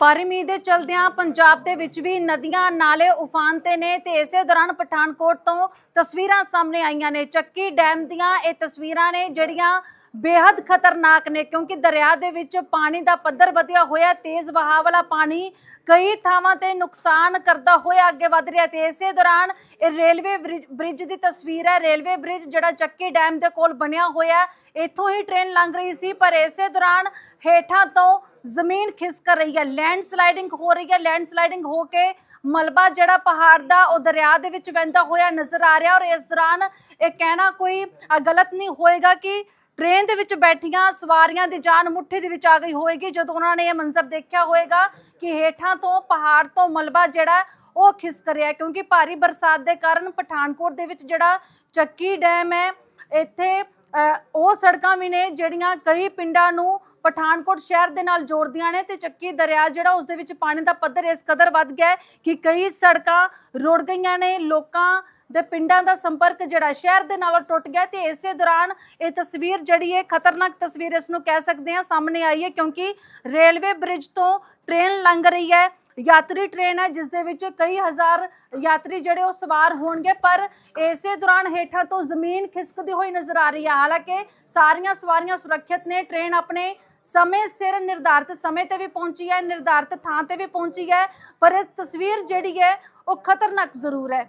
ਭਾਰੀ ਮੀਂਹ ਦੇ ਚਲਦਿਆਂ ਪੰਜਾਬ ਦੇ ਵਿੱਚ ਵੀ ਨਦੀਆਂ, ਨਾਲੇ ਉਫਾਨ ਤੇ ਨੇ ਤੇ ਇਸੇ ਦੌਰਾਨ ਪਠਾਨਕੋਟ ਤੋਂ ਤਸਵੀਰਾਂ ਸਾਹਮਣੇ ਆਈਆਂ ਨੇ। ਚੱਕੀ ਡੈਮ ਦੀਆਂ ਇਹ ਤਸਵੀਰਾਂ ਨੇ ਜਿਹੜੀਆਂ ਬੇहद ਖਤਰਨਾਕ ਨੇ, ਕਿਉਂਕਿ ਦਰਿਆ ਦੇ ਵਿੱਚ ਪਾਣੀ ਦਾ ਪੱਧਰ ਵਧਿਆ ਹੋਇਆ, ਤੇਜ਼ ਵਹਾਅ ਵਾਲਾ ਪਾਣੀ ਕਈ ਥਾਵਾਂ ਤੇ ਨੁਕਸਾਨ ਕਰਦਾ ਹੋਇਆ ਅੱਗੇ ਵਧ ਰਿਹਾ ਤੇ ਇਸੇ ਦੌਰਾਨ ਇਹ ਰੇਲਵੇ ਬ੍ਰਿਜ- ਦੀ ਤਸਵੀਰ ਹੈ। ਰੇਲਵੇ ਬ੍ਰਿਜ ਜਿਹੜਾ ਚੱਕੀ ਡੈਮ ਦੇ ਕੋਲ ਬਣਿਆ ਹੋਇਆ ਇੱਥੋਂ ਹੀ ਟ੍ਰੇਨ ਲੰਘ ਰਹੀ ਸੀ, ਪਰ ਇਸੇ ਦੌਰਾਨ ਹੇਠਾਂ ਤੋਂ ਜ਼ਮੀਨ ਖਿਸਕ ਰਹੀ ਹੈ ਲੈਂਡ ਸਲਾਈਡਿੰਗ ਹੋ ਰਹੀ ਹੈ। ਲੈਂਡ ਸਲਾਈਡਿੰਗ ਹੋ ਕੇ ਮਲਬਾ ਜਿਹੜਾ ਪਹਾੜ ਦਾ, ਉਹ ਦਰਿਆ ਦੇ ਵਿੱਚ ਵਹਿੰਦਾ ਹੋਇਆ ਨਜ਼ਰ ਆ ਰਿਹਾ ਔਰ ਇਸ ਦੌਰਾਨ ਇਹ ਕਹਿਣਾ ਕੋਈ ਗਲਤ ਨਹੀਂ ਹੋਏਗਾ ਕਿ ਟ੍ਰੇਨ ਦੇ ਵਿੱਚ ਬੈਠੀਆਂ ਸਵਾਰੀਆਂ ਦੀ ਜਾਨ ਮੁੱਠੀ ਦੇ ਵਿੱਚ ਆ ਗਈ ਹੋਏਗੀ ਜਦੋਂ ਉਹਨਾਂ ਨੇ ਇਹ ਮੰਜ਼ਰ ਦੇਖਿਆ ਹੋਏਗਾ ਕਿ ਹੇਠਾਂ ਤੋਂ ਪਹਾੜ ਤੋਂ ਮਲਬਾ ਜਿਹੜਾ ਉਹ ਖਿਸਕ ਰਿਹਾ ਕਿਉਂਕਿ ਭਾਰੀ ਬਰਸਾਤ ਦੇ ਕਾਰਨ ਪਠਾਨਕੋਟ ਦੇ ਵਿੱਚ ਜਿਹੜਾ ਚੱਕੀ ਡੈਮ ਹੈ ਇੱਥੇ ਅ, ਉਹ ਸੜਕਾਂ ਵੀ ਨੇ ਜਿਹੜੀਆਂ ਕਈ ਪਿੰਡਾਂ ਨੂੰ ਪਠਾਨਕੋਟ ਸ਼ਹਿਰ ਦੇ ਨਾਲ ਜੋੜਦੀਆਂ ਨੇ ਤੇ ਚੱਕੀ ਦਰਿਆ ਜਿਹੜਾ ਉਸ ਦੇ ਵਿੱਚ ਪਾਣੀ ਦਾ ਪੱਧਰ ਇਸ ਕਦਰ ਵੱਧ ਗਿਆ ਕਿ ਕਈ ਸੜਕਾਂ ਰੁੜ ਗਈਆਂ ਨੇ ਲੋਕਾਂ ਦੇ ਪਿੰਡਾਂ ਦਾ ਸੰਪਰਕ ਜਿਹੜਾ ਸ਼ਹਿਰ ਦੇ ਨਾਲੋਂ ਟੁੱਟ ਗਿਆ ਤੇ ਇਸੇ ਦੌਰਾਨ ਇਹ ਤਸਵੀਰ ਜਿਹੜੀ ਹੈ ਖਤਰਨਾਕ ਤਸਵੀਰ ਇਸ ਨੂੰ ਕਹਿ ਸਕਦੇ ਹਾਂ ਸਾਹਮਣੇ ਆਈ ਹੈ ਕਿਉਂਕਿ ਰੇਲਵੇ ਬ੍ਰਿਜ ਤੋਂ ਟ੍ਰੇਨ ਲੰਘ ਰਹੀ ਹੈ, ਯਾਤਰੀ ਟ੍ਰੇਨ ਹੈ, ਜਿਸ ਦੇ ਵਿੱਚ ਕਈ ਹਜ਼ਾਰ ਯਾਤਰੀ ਜਿਹੜੇ ਉਹ ਸਵਾਰ ਹੋਣਗੇ, ਪਰ ਇਸੇ ਦੌਰਾਨ ਹੇਠਾਂ ਤੋਂ ਜ਼ਮੀਨ ਖਿਸਕਦੀ ਹੋਈ ਨਜ਼ਰ ਆ ਰਹੀ ਹੈ। ਹਾਲਾਂਕਿ ਸਾਰੀਆਂ ਸਵਾਰੀਆਂ ਸੁਰੱਖਿਅਤ ਨੇ, ਟ੍ਰੇਨ ਆਪਣੇ ਸਮੇਂ ਸਿਰ ਨਿਰਧਾਰਤ ਸਮੇਂ ਤੇ ਵੀ ਪਹੁੰਚੀ ਹੈ, ਨਿਰਧਾਰਤ ਥਾਂ ਤੇ ਵੀ ਪਹੁੰਚੀ ਹੈ, ਪਰ ਇਹ ਤਸਵੀਰ ਜਿਹੜੀ ਹੈ ਉਹ ਖਤਰਨਾਕ ਜ਼ਰੂਰ ਹੈ।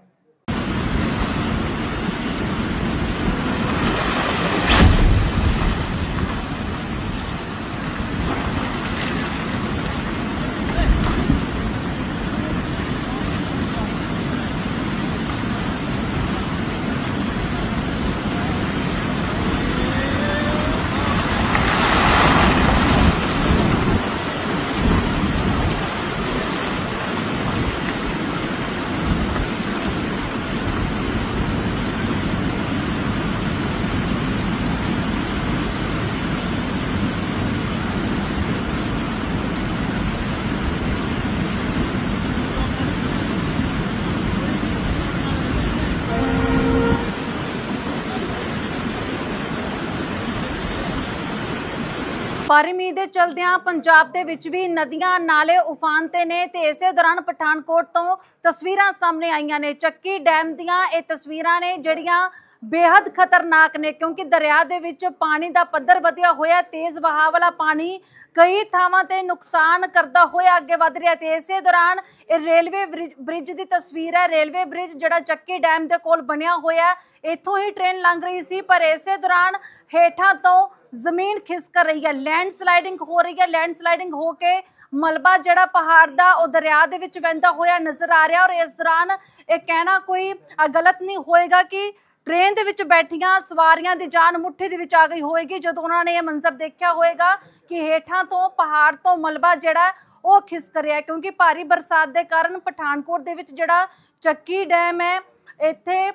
ਭਾਰੀ ਮੀਂਹ ਦੇ ਚਲਦਿਆਂ ਪੰਜਾਬ ਦੇ ਵਿੱਚ ਵੀ ਨਦੀਆਂ, ਨਾਲੇ ਉਫਾਨ ਤੇ ਨੇ ਤੇ ਇਸੇ ਦੌਰਾਨ ਪਠਾਨਕੋਟ ਤੋਂ ਤਸਵੀਰਾਂ ਸਾਹਮਣੇ ਆਈਆਂ ਨੇ। ਚੱਕੀ ਡੈਮ ਦੀਆਂ ਇਹ ਤਸਵੀਰਾਂ ਨੇ ਜਿਹੜੀਆਂ ਬੇहद ਖਤਰਨਾਕ ਨੇ ਕਿਉਂਕਿ ਦਰਿਆ ਦੇ ਵਿੱਚ ਪਾਣੀ ਦਾ ਪੱਧਰ ਵਧਿਆ ਹੋਇਆ, ਤੇਜ਼ ਵਹਾਅ ਵਾਲਾ ਪਾਣੀ ਕਈ ਥਾਵਾਂ ਤੇ ਨੁਕਸਾਨ ਕਰਦਾ ਹੋਇਆ ਅੱਗੇ ਵਧ ਰਿਹਾ ਤੇ ਇਸੇ ਦੌਰਾਨ ਇਹ ਰੇਲਵੇ ਬ੍ਰਿਜ- ਬ੍ਰਿਜ ਦੀ ਤਸਵੀਰ ਹੈ। ਰੇਲਵੇ ਬ੍ਰਿਜ ਜਿਹੜਾ ਚੱਕੀ ਡੈਮ ਦੇ ਕੋਲ ਬਣਿਆ ਹੋਇਆ, ਇੱਥੋਂ ਹੀ ਟ੍ਰੇਨ ਲੰਘ ਰਹੀ ਸੀ, ਪਰ ਇਸੇ ਦੌਰਾਨ ਹੇਠਾਂ ਤੋਂ ਜ਼ਮੀਨ ਖਿਸਕ ਰਹੀ ਹੈ ਲੈਂਡ ਸਲਾਈਡਿੰਗ ਹੋ ਰਹੀ ਹੈ ਲੈਂਡ ਸਲਾਈਡਿੰਗ ਹੋ ਕੇ ਮਲਬਾ ਜਿਹੜਾ ਪਹਾੜ ਦਾ, ਉਹ ਦਰਿਆ ਦੇ ਵਿੱਚ ਵਹਿੰਦਾ ਹੋਇਆ ਨਜ਼ਰ ਆ ਰਿਹਾ ਔਰ ਇਸ ਦੌਰਾਨ ਇਹ ਕਹਿਣਾ ਕੋਈ ਗਲਤ ਨਹੀਂ ਹੋਏਗਾ ਕਿ ਟ੍ਰੇਨ ਦੇ ਵਿੱਚ ਬੈਠੀਆਂ ਸਵਾਰੀਆਂ ਦੀ ਜਾਨ ਮੁੱਠੀ ਦੇ ਵਿੱਚ ਆ ਗਈ ਹੋਏਗੀ, ਜਦੋਂ ਉਹਨਾਂ ਨੇ ਇਹ ਮੰਜ਼ਰ ਦੇਖਿਆ ਹੋਏਗਾ ਕਿ ਹੇਠਾਂ ਤੋਂ ਪਹਾੜ ਤੋਂ ਮਲਬਾ ਜਿਹੜਾ, ਉਹ ਖਿਸਕ ਰਿਹਾ ਕਿਉਂਕਿ ਭਾਰੀ ਬਰਸਾਤ ਦੇ ਕਾਰਨ ਪਠਾਨਕੋਟ ਦੇ ਵਿੱਚ ਜਿਹੜਾ ਚੱਕੀ ਡੈਮ ਹੈ, ਇੱਥੇ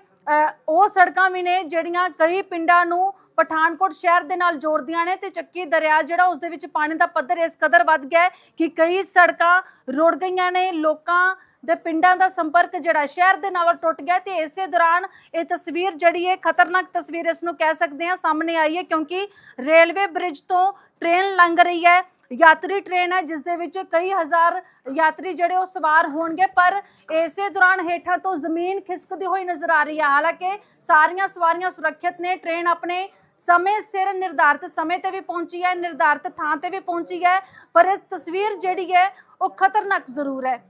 ਉਹ ਸੜਕਾਂ ਵੀ ਨੇ ਜਿਹੜੀਆਂ ਕਈ ਪਿੰਡਾਂ ਨੂੰ ਪਠਾਨਕੋਟ ਸ਼ਹਿਰ ਦੇ ਨਾਲ ਜੋੜਦੀਆਂ ਨੇ ਤੇ ਚੱਕੀ ਦਰਿਆ ਜਿਹੜਾ ਉਸ ਦੇ ਵਿੱਚ ਪਾਣੀ ਦਾ ਪੱਧਰ ਇਸ ਕਦਰ ਵੱਧ ਗਿਆ ਕਿ ਕਈ ਸੜਕਾਂ ਰੁੜ ਗਈਆਂ ਨੇ, ਲੋਕਾਂ ਦੇ ਪਿੰਡਾਂ ਦਾ ਸੰਪਰਕ ਜਿਹੜਾ ਸ਼ਹਿਰ ਦੇ ਨਾਲੋਂ ਟੁੱਟ ਗਿਆ ਤੇ ਇਸੇ ਦੌਰਾਨ ਇਹ ਤਸਵੀਰ ਜਿਹੜੀ ਹੈ ਖਤਰਨਾਕ ਤਸਵੀਰ ਇਸ ਨੂੰ ਕਹਿ ਸਕਦੇ ਹਾਂ ਸਾਹਮਣੇ ਆਈ ਹੈ ਕਿਉਂਕਿ ਰੇਲਵੇ ਬ੍ਰਿਜ ਤੋਂ ਟ੍ਰੇਨ ਲੰਘ ਰਹੀ ਹੈ, ਯਾਤਰੀ ਟ੍ਰੇਨ ਹੈ, ਜਿਸ ਦੇ ਵਿੱਚ ਕਈ ਹਜ਼ਾਰ ਯਾਤਰੀ ਜਿਹੜੇ ਉਹ ਸਵਾਰ ਹੋਣਗੇ, ਪਰ ਇਸੇ ਦੌਰਾਨ ਹੇਠਾਂ ਤੋਂ ਜ਼ਮੀਨ ਖਿਸਕਦੀ ਹੋਈ ਨਜ਼ਰ ਆ ਰਹੀ ਹੈ। ਹਾਲਾਂਕਿ ਸਾਰੀਆਂ ਸਵਾਰੀਆਂ ਸੁਰੱਖਿਅਤ ਨੇ, ਟ੍ਰੇਨ ਆਪਣੇ ਸਮੇਂ ਸਿਰ ਨਿਰਧਾਰਿਤ, ਸਮੇਂ ਤੇ ਵੀ ਪਹੁੰਚੀ ਹੈ, ਨਿਰਧਾਰਿਤ ਥਾਂ ਤੇ ਵੀ ਪਹੁੰਚੀ ਹੈ, ਪਰ ਤਸਵੀਰ ਜਿਹੜੀ ਹੈ ਉਹ ਖਤਰਨਾਕ ਜ਼ਰੂਰ ਹੈ।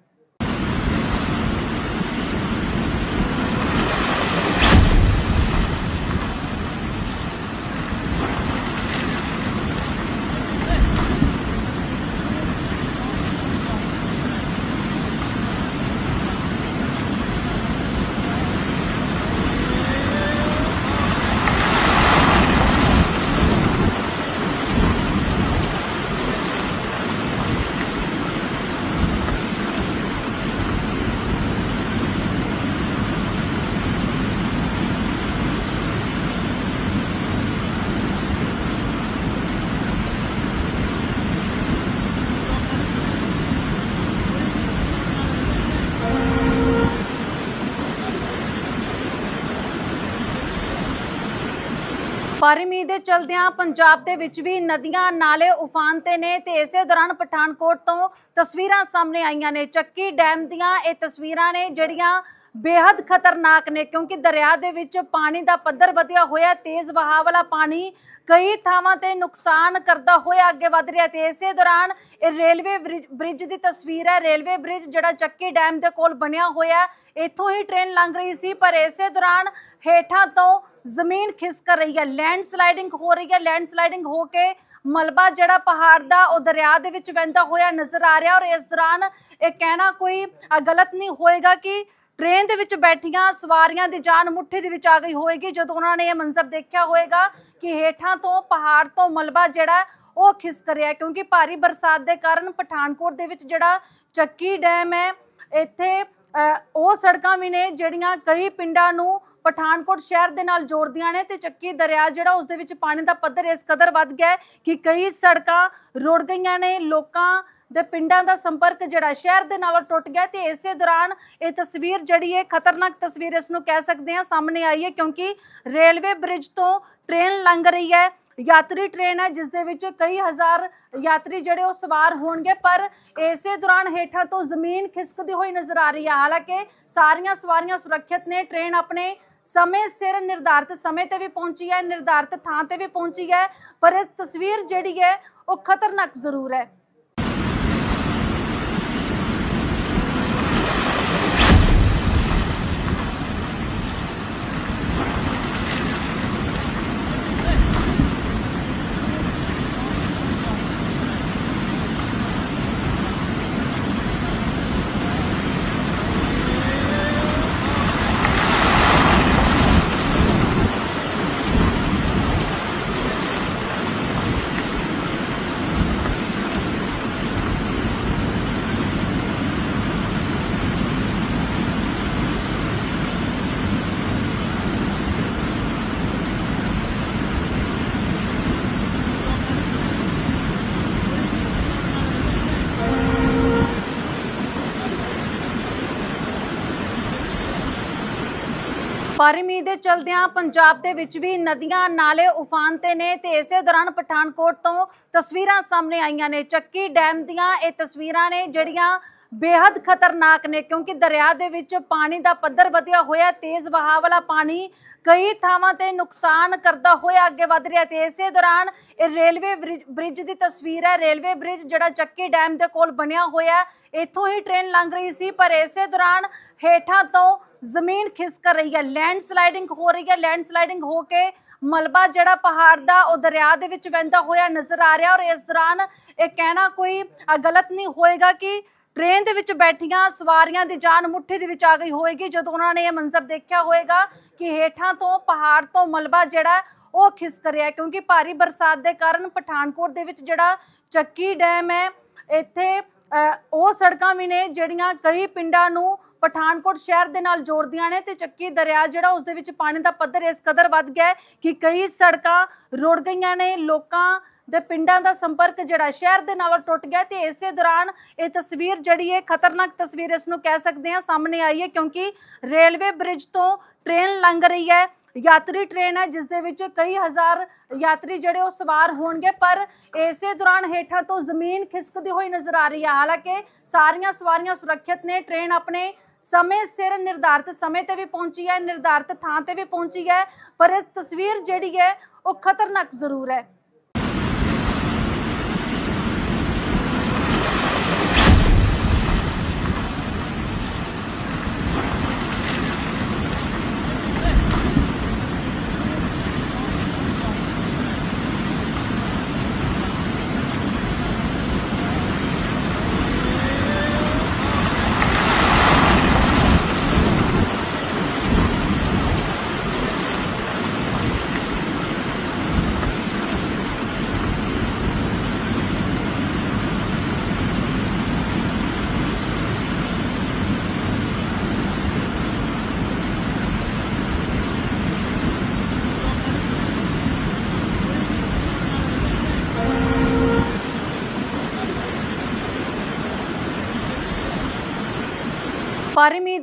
ਦੇ ਚਲਦਿਆਂ ਪੰਜਾਬ ਦੇ ਵਿੱਚ ਵੀ ਨਦੀਆਂ, ਨਾਲੇ ਉਫਾਨ ਤੇ ਨੇ ਤੇ ਇਸੇ ਦੌਰਾਨ ਪਠਾਨਕੋਟ ਤੋਂ ਤਸਵੀਰਾਂ ਸਾਹਮਣੇ ਆਈਆਂ ਨੇ। ਚੱਕੀ ਡੈਮ ਦੀਆਂ ਇਹ ਤਸਵੀਰਾਂ ਨੇ ਜਿਹੜੀਆਂ ਬੇहद ਖਤਰਨਾਕ ਨੇ, ਕਿਉਂਕਿ ਦਰਿਆ ਦੇ ਵਿੱਚ ਪਾਣੀ ਦਾ ਪੱਧਰ ਵਧਿਆ ਹੋਇਆ ਤੇਜ਼ ਵਹਾਅ ਵਾਲਾ ਪਾਣੀ ਕਈ ਥਾਵਾਂ ਤੇ ਨੁਕਸਾਨ ਕਰਦਾ ਹੋਇਆ ਅੱਗੇ ਵਧ ਰਿਹਾ ਤੇ ਇਸੇ ਦੌਰਾਨ ਇਹ ਰੇਲਵੇ ਬ੍ਰਿਜ- ਬ੍ਰਿਜ ਦੀ ਤਸਵੀਰ ਹੈ। ਰੇਲਵੇ ਬ੍ਰਿਜ ਜਿਹੜਾ ਚੱਕੀ ਡੈਮ ਦੇ ਕੋਲ ਬਣਿਆ ਹੋਇਆ ਇੱਥੋਂ ਹੀ ਟ੍ਰੇਨ ਲੰਘ ਰਹੀ ਸੀ, ਪਰ ਇਸੇ ਦੌਰਾਨ ਹੇਠਾਂ ਤੋਂ ਜ਼ਮੀਨ ਖਿਸਕ ਰਹੀ ਹੈ ਲੈਂਡ ਸਲਾਈਡਿੰਗ ਹੋ ਰਹੀ ਹੈ ਲੈਂਡ ਸਲਾਈਡਿੰਗ ਹੋ ਕੇ ਮਲਬਾ ਜਿਹੜਾ ਪਹਾੜ ਦਾ, ਉਹ ਦਰਿਆ ਦੇ ਵਿੱਚ ਵਹਿੰਦਾ ਹੋਇਆ ਨਜ਼ਰ ਆ ਰਿਹਾ ਔਰ ਇਸ ਦੌਰਾਨ ਇਹ ਕਹਿਣਾ ਕੋਈ ਗਲਤ ਨਹੀਂ ਹੋਏਗਾ ਕਿ ਟ੍ਰੇਨ ਦੇ ਵਿੱਚ ਬੈਠੀਆਂ ਸਵਾਰੀਆਂ ਦੀ ਜਾਨ ਮੁੱਠੀ ਦੇ ਵਿੱਚ ਆ ਗਈ ਹੋਏਗੀ, ਜਦੋਂ ਉਹਨਾਂ ਨੇ ਇਹ ਮੰਜ਼ਰ ਦੇਖਿਆ ਹੋਏਗਾ ਕਿ ਹੇਠਾਂ ਤੋਂ ਪਹਾੜ ਤੋਂ ਮਲਬਾ ਜਿਹੜਾ, ਉਹ ਖਿਸਕ ਰਿਹਾ ਕਿਉਂਕਿ ਭਾਰੀ ਬਰਸਾਤ ਦੇ ਕਾਰਨ ਪਠਾਨਕੋਟ ਦੇ ਵਿੱਚ ਜਿਹੜਾ ਚੱਕੀ ਡੈਮ ਹੈ, ਇੱਥੇ ਉਹ ਸੜਕਾਂ ਵੀ ਨੇ ਜਿਹੜੀਆਂ ਕਈ ਪਿੰਡਾਂ ਨੂੰ ਪਠਾਨਕੋਟ ਸ਼ਹਿਰ ਦੇ ਨਾਲ ਜੋੜਦੀਆਂ ਨੇ ਤੇ ਚੱਕੀ ਦਰਿਆ ਜਿਹੜਾ ਉਸ ਦੇ ਵਿੱਚ ਪਾਣੀ ਦਾ ਪੱਧਰ ਇਸ ਕਦਰ ਵੱਧ ਗਿਆ ਕਿ ਕਈ ਸੜਕਾਂ ਰੁੜ ਗਈਆਂ ਨੇ, ਲੋਕਾਂ ਦੇ ਪਿੰਡਾਂ ਦਾ ਸੰਪਰਕ ਜਿਹੜਾ ਸ਼ਹਿਰ ਦੇ ਨਾਲੋਂ ਟੁੱਟ ਗਿਆ ਤੇ ਇਸੇ ਦੌਰਾਨ ਇਹ ਤਸਵੀਰ ਜਿਹੜੀ ਹੈ ਖਤਰਨਾਕ ਤਸਵੀਰ ਇਸ ਨੂੰ ਕਹਿ ਸਕਦੇ ਹਾਂ ਸਾਹਮਣੇ ਆਈ ਹੈ ਕਿਉਂਕਿ ਰੇਲਵੇ ਬ੍ਰਿਜ ਤੋਂ ਟ੍ਰੇਨ ਲੰਘ ਰਹੀ ਹੈ, ਯਾਤਰੀ ਟ੍ਰੇਨ ਹੈ ਜਿਸ ਦੇ ਵਿੱਚ ਕਈ ਹਜ਼ਾਰ ਯਾਤਰੀ ਜਿਹੜੇ ਉਹ ਸਵਾਰ ਹੋਣਗੇ ਪਰ ਇਸੇ ਦੌਰਾਨ ਹੇਠਾਂ ਤੋਂ ਜ਼ਮੀਨ ਖਿਸਕਦੀ ਹੋਈ ਨਜ਼ਰ ਆ ਰਹੀ ਹੈ। ਹਾਲਾਂਕਿ ਸਾਰੀਆਂ ਸਵਾਰੀਆਂ ਸੁਰੱਖਿਅਤ ਨੇ, ਟ੍ਰੇਨ ਆਪਣੇ ਸਮੇਂ ਸਿਰ ਨਿਰਧਾਰਿਤ, ਸਮੇਂ ਤੇ ਵੀ ਪਹੁੰਚੀ ਹੈ, ਨਿਰਧਾਰਿਤ ਥਾਂ ਤੇ ਵੀ ਪਹੁੰਚੀ ਹੈ, ਪਰ ਇਹ ਤਸਵੀਰ ਜਿਹੜੀ ਹੈ ਉਹ ਖਤਰਨਾਕ ਜ਼ਰੂਰ ਹੈ ਭਾਰੀ ਮੀਂਹ ਦੇ ਚਲਦਿਆਂ ਪੰਜਾਬ ਦੇ ਵਿੱਚ ਵੀ ਨਦੀਆਂ, ਨਾਲੇ ਉਫਾਨ ਤੇ ਨੇ ਤੇ ਇਸੇ ਦੌਰਾਨ ਪਠਾਨਕੋਟ ਤੋਂ ਤਸਵੀਰਾਂ ਸਾਹਮਣੇ ਆਈਆਂ ਨੇ। ਚੱਕੀ ਡੈਮ ਦੀਆਂ ਇਹ ਤਸਵੀਰਾਂ ਨੇ ਜਿਹੜੀਆਂ ਬੇहद ਖਤਰਨਾਕ ਨੇ ਕਿਉਂਕਿ ਦਰਿਆ ਦੇ ਵਿੱਚ ਪਾਣੀ ਦਾ ਪੱਧਰ ਵਧਿਆ ਹੋਇਆ, ਤੇਜ਼ ਵਹਾਅ ਵਾਲਾ ਪਾਣੀ ਕਈ ਥਾਵਾਂ ਤੇ ਨੁਕਸਾਨ ਕਰਦਾ ਹੋਇਆ ਅੱਗੇ ਵਧ ਰਿਹਾ ਤੇ ਇਸੇ ਦੌਰਾਨ ਇਹ ਰੇਲਵੇ ਬ੍ਰਿਜ- ਬ੍ਰਿਜ ਦੀ ਤਸਵੀਰ ਹੈ। ਰੇਲਵੇ ਬ੍ਰਿਜ ਜਿਹੜਾ ਚੱਕੀ ਡੈਮ ਦੇ ਕੋਲ ਬਣਿਆ ਹੋਇਆ, ਇੱਥੋਂ ਹੀ ਟ੍ਰੇਨ ਲੰਘ ਰਹੀ ਸੀ, ਪਰ ਇਸੇ ਦੌਰਾਨ ਹੇਠਾਂ ਤੋਂ ਜ਼ਮੀਨ ਖਿਸਕ ਰਹੀ ਹੈ ਲੈਂਡ ਸਲਾਈਡਿੰਗ ਹੋ ਰਹੀ ਹੈ ਲੈਂਡ ਸਲਾਈਡਿੰਗ ਹੋ ਕੇ ਮਲਬਾ ਜਿਹੜਾ ਪਹਾੜ ਦਾ ਉਹ ਦਰਿਆ ਦੇ ਵਿੱਚ ਵਹਿੰਦਾ ਹੋਇਆ ਨਜ਼ਰ ਆ ਰਿਹਾ ਔਰ ਇਸ ਦੌਰਾਨ ਇਹ ਕਹਿਣਾ ਕੋਈ ਗਲਤ ਨਹੀਂ ਹੋਏਗਾ ਕਿ ਟ੍ਰੇਨ ਦੇ ਵਿੱਚ ਬੈਠੀਆਂ ਸਵਾਰੀਆਂ ਦੀ ਜਾਨ ਮੁੱਠੀ ਦੇ ਵਿੱਚ ਆ ਗਈ ਹੋਏਗੀ ਜਦੋਂ ਉਹਨਾਂ ਨੇ ਇਹ ਮੰਜ਼ਰ ਦੇਖਿਆ ਹੋਏਗਾ ਕਿ ਹੇਠਾਂ ਤੋਂ ਪਹਾੜ ਤੋਂ ਮਲਬਾ ਜਿਹੜਾ ਉਹ ਖਿਸਕ ਰਿਹਾ ਕਿਉਂਕਿ ਭਾਰੀ ਬਰਸਾਤ ਦੇ ਕਾਰਨ ਪਠਾਨਕੋਟ ਦੇ ਵਿੱਚ ਜਿਹੜਾ ਚੱਕੀ ਡੈਮ ਹੈ ਇੱਥੇ ਅ, ਉਹ ਸੜਕਾਂ ਵੀ ਨੇ ਜਿਹੜੀਆਂ ਕਈ ਪਿੰਡਾਂ ਨੂੰ ਪਠਾਨਕੋਟ ਸ਼ਹਿਰ ਦੇ ਨਾਲ ਜੋੜਦੀਆਂ ਨੇ ਤੇ ਚੱਕੀ ਦਰਿਆ ਜਿਹੜਾ ਉਸ ਦੇ ਵਿੱਚ ਪਾਣੀ ਦਾ ਪੱਧਰ ਇਸ ਕਦਰ ਵੱਧ ਗਿਆ ਕਿ ਕਈ ਸੜਕਾਂ ਰੁੜ ਗਈਆਂ ਨੇ, ਲੋਕਾਂ ਦੇ ਪਿੰਡਾਂ ਦਾ ਸੰਪਰਕ ਜਿਹੜਾ ਸ਼ਹਿਰ ਦੇ ਨਾਲੋਂ ਟੁੱਟ ਗਿਆ ਤੇ ਇਸੇ ਦੌਰਾਨ ਇਹ ਤਸਵੀਰ ਜਿਹੜੀ ਹੈ ਖਤਰਨਾਕ ਤਸਵੀਰ ਇਸ ਨੂੰ ਕਹਿ ਸਕਦੇ ਹਾਂ ਸਾਹਮਣੇ ਆਈ ਹੈ ਕਿਉਂਕਿ ਰੇਲਵੇ ਬ੍ਰਿਜ ਤੋਂ ਟ੍ਰੇਨ ਲੰਘ ਰਹੀ ਹੈ, ਯਾਤਰੀ ਟ੍ਰੇਨ ਹੈ ਜਿਸ ਦੇ ਵਿੱਚ ਕਈ ਹਜ਼ਾਰ ਯਾਤਰੀ ਜਿਹੜੇ ਉਹ ਸਵਾਰ ਹੋਣਗੇ ਪਰ ਇਸੇ ਦੌਰਾਨ ਹੇਠਾਂ ਤੋਂ ਜ਼ਮੀਨ ਖਿਸਕਦੀ ਹੋਈ ਨਜ਼ਰ ਆ ਰਹੀ ਹੈ। ਹਾਲਾਂਕਿ ਸਾਰੀਆਂ ਸਵਾਰੀਆਂ ਸੁਰੱਖਿਅਤ ਨੇ, ਟ੍ਰੇਨ ਆਪਣੇ ਸਮੇਂ ਸਿਰ ਨਿਰਧਾਰਿਤ ਸਮੇਂ ਤੇ ਵੀ ਪਹੁੰਚੀ ਹੈ, ਨਿਰਧਾਰਿਤ ਥਾਂ ਤੇ ਵੀ ਪਹੁੰਚੀ ਹੈ, ਪਰ ਇਹ ਤਸਵੀਰ ਜਿਹੜੀ ਹੈ, ਉਹ ਖਤਰਨਾਕ ਜ਼ਰੂਰ ਹੈ।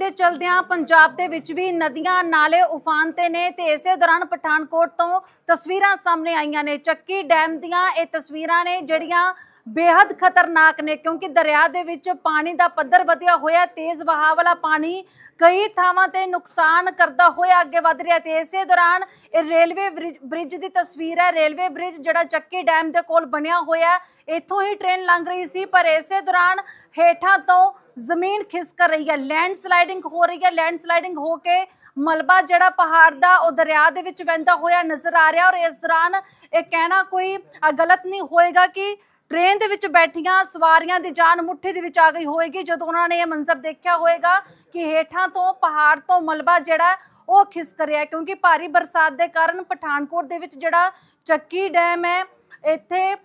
ਦੇ ਚਲਦਿਆਂ ਪੰਜਾਬ ਦੇ ਵਿੱਚ ਵੀ ਨਦੀਆਂ, ਨਾਲੇ ਉਫਾਨ ਤੇ ਨੇ ਤੇ ਇਸੇ ਦੌਰਾਨ ਪਠਾਨਕੋਟ ਤੋਂ ਤਸਵੀਰਾਂ ਸਾਹਮਣੇ ਆਈਆਂ ਨੇ। ਚੱਕੀ ਡੈਮ ਦੀਆਂ ਇਹ ਤਸਵੀਰਾਂ ਨੇ ਜਿਹੜੀਆਂ ਬੇहद ਖਤਰਨਾਕ ਨੇ ਕਿਉਂਕਿ ਦਰਿਆ ਦੇ ਵਿੱਚ ਪਾਣੀ ਦਾ ਪੱਧਰ ਵਧਿਆ ਹੋਇਆ, ਤੇਜ਼ ਵਹਾਅ ਵਾਲਾ ਪਾਣੀ ਕਈ ਥਾਵਾਂ ਤੇ ਨੁਕਸਾਨ ਕਰਦਾ ਹੋਇਆ ਅੱਗੇ ਵਧ ਰਿਹਾ ਤੇ ਇਸੇ ਦੌਰਾਨ ਇਹ ਰੇਲਵੇ ਬ੍ਰਿਜ- ਦੀ ਤਸਵੀਰ ਹੈ। ਰੇਲਵੇ ਬ੍ਰਿਜ ਜਿਹੜਾ ਚੱਕੀ ਡੈਮ ਦੇ ਕੋਲ ਬਣਿਆ ਹੋਇਆ, ਇੱਥੋਂ ਹੀ ਟ੍ਰੇਨ ਲੰਘ ਰਹੀ ਸੀ, ਪਰ ਇਸੇ ਦੌਰਾਨ ਹੇਠਾਂ ਤੋਂ ਜ਼ਮੀਨ ਖਿਸਕ ਰਹੀ ਹੈ ਲੈਂਡ ਸਲਾਈਡਿੰਗ ਹੋ ਰਹੀ ਹੈ ਲੈਂਡ ਸਲਾਈਡਿੰਗ ਹੋ ਕੇ ਮਲਬਾ ਜਿਹੜਾ ਪਹਾੜ ਦਾ ਉਹ ਦਰਿਆ ਦੇ ਵਿੱਚ ਵਹਿੰਦਾ ਹੋਇਆ ਨਜ਼ਰ ਆ ਰਿਹਾ ਔਰ ਇਸ ਦੌਰਾਨ ਇਹ ਕਹਿਣਾ ਕੋਈ ਗਲਤ ਨਹੀਂ ਹੋਏਗਾ ਕਿ ਟ੍ਰੇਨ ਦੇ ਵਿੱਚ ਬੈਠੀਆਂ ਸਵਾਰੀਆਂ ਦੀ ਜਾਨ ਮੁੱਠੀ ਦੇ ਵਿੱਚ ਆ ਗਈ ਹੋਏਗੀ, ਜਦੋਂ ਉਹਨਾਂ ਨੇ ਇਹ ਮੰਜ਼ਰ ਦੇਖਿਆ ਹੋਏਗਾ ਕਿ ਹੇਠਾਂ ਤੋਂ ਪਹਾੜ ਤੋਂ ਮਲਬਾ ਜਿਹੜਾ ਉਹ ਖਿਸਕ ਰਿਹਾ ਕਿਉਂਕਿ ਭਾਰੀ ਬਰਸਾਤ ਦੇ ਕਾਰਨ ਪਠਾਨਕੋਟ ਦੇ ਵਿੱਚ ਜਿਹੜਾ ਚੱਕੀ ਡੈਮ ਹੈ, ਇੱਥੇ